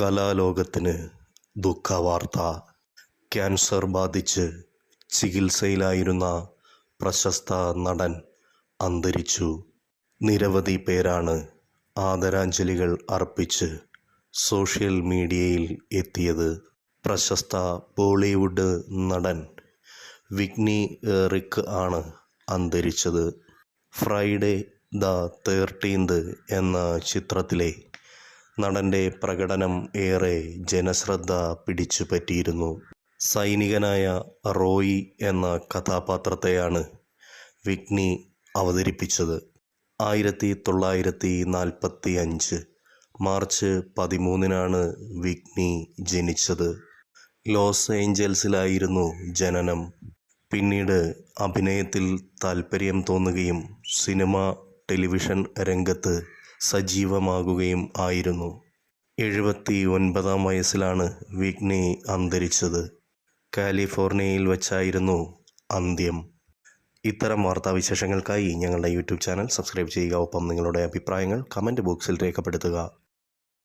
കലാലോകത്തിന് ദുഃഖവാർത്ത. Cancer ബാധിച്ച് ചികിത്സയിലായിരുന്ന പ്രശസ്ത നടൻ അന്തരിച്ചു. നിരവധി പേരാണ് ആദരാഞ്ജലികൾ അർപ്പിച്ച് സോഷ്യൽ മീഡിയയിൽ എത്തിയത്. പ്രശസ്ത ബോളിവുഡ് നടൻ വിഗ്നി റിക്ക് ആണ് അന്തരിച്ചത്. ഫ്രൈഡേ ദ തേർട്ടീൻത് എന്ന ചിത്രത്തിലെ നടന്റെ പ്രകടനം ഏറെ ജനശ്രദ്ധ പിടിച്ചുപറ്റിയിരുന്നു. സൈനികനായ റോയി എന്ന കഥാപാത്രത്തെയാണ് വിഗ്നി അവതരിപ്പിച്ചത്. ആയിരത്തി തൊള്ളായിരത്തി നാൽപ്പത്തി അഞ്ച് മാർച്ച് പതിമൂന്നിനാണ് വിഗ്നി ജനിച്ചത്. ലോസ് ഏഞ്ചൽസിലായിരുന്നു ജനനം. പിന്നീട് അഭിനയത്തിൽ താൽപ്പര്യം തോന്നുകയും സിനിമ ടെലിവിഷൻ രംഗത്ത് സജീവമാകുകയും ആയിരുന്നു. എഴുപത്തി ഒൻപതാം വയസ്സിലാണ് വിഗ്നി അന്തരിച്ചത്. കാലിഫോർണിയയിൽ വച്ചായിരുന്നു അന്ത്യം. ഇത്തരം വാർത്താവിശേഷങ്ങൾക്കായി ഞങ്ങളുടെ യൂട്യൂബ് ചാനൽ സബ്സ്ക്രൈബ് ചെയ്യുക. ഒപ്പം നിങ്ങളുടെ അഭിപ്രായങ്ങൾ കമന്റ് ബോക്സിൽ രേഖപ്പെടുത്തുക.